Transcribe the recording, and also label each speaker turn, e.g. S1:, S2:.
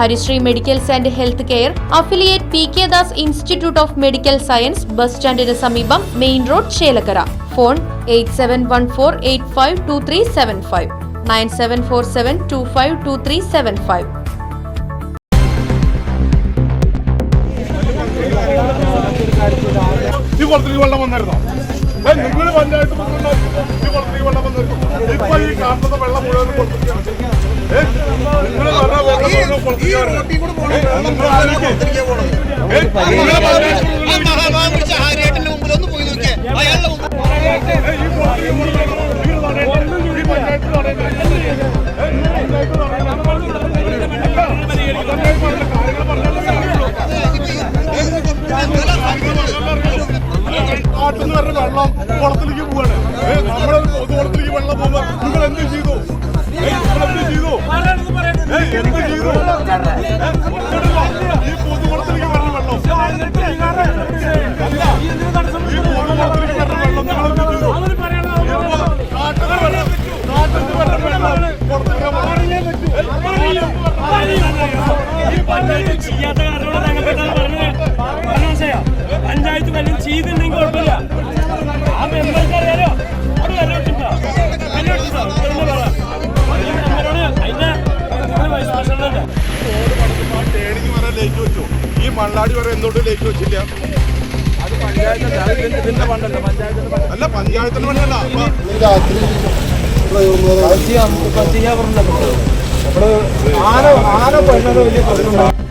S1: Harishree medicals and health care affiliate P K Das institute of medical science bus സ്റ്റാൻഡിന് സമീപം main road Chelakkara. Phone eight seven one four eight five two three seven five. Nine seven four seven two five two three seven five.
S2: വെള്ളം വന്നായിരുന്നോ ഈ കുളത്തിലേക്ക് വെള്ളം വന്നിരുന്നു? ഇപ്പൊ ഈ കാണുന്ന വെള്ളം മുഴുവൻ കുളത്തിലേക്കാണ്
S3: മഹാഭാവിച്ച ഹാരിയേട്ടന്റെ മുമ്പിൽ ഒന്ന് പോയി നോക്കിയേ. അയാളുടെ മുമ്പിൽ
S2: ഈ കുളത്തിലേക്ക് വെള്ളം കുളത്തിലേക്ക് പോവാണ്. നമ്മുടെ പൊതുവളത്തിലേക്ക് വെള്ളം പോകുമ്പോ നിങ്ങൾ എന്ത് ചെയ്തു?
S4: ചെയ്യാത്ത കാരണമാണ് ഞങ്ങൾ പറഞ്ഞത് പഞ്ചായത്ത് വല്ലതും ചെയ്തിട്ടുണ്ടെങ്കിൽ കുഴപ്പമില്ല ആ മെമ്പർക്ക് അറിയാലോ അവിടെ വില വെച്ചിട്ടോ വില ഈ മെമ്പറോട് അതിന്റെ വൈസ് പ്രസിഡന്റ്
S2: ടേണിങ് വരെ ലേക്ക് വെച്ചു ഈ മണ്ണാടി വരെ എന്തുകൊണ്ട് ലേക്ക് വെച്ചില്ല അല്ല അപ്പൊ
S5: ആന ആന പെണ്ണത് വലിയ പ്രശ്നമാണ്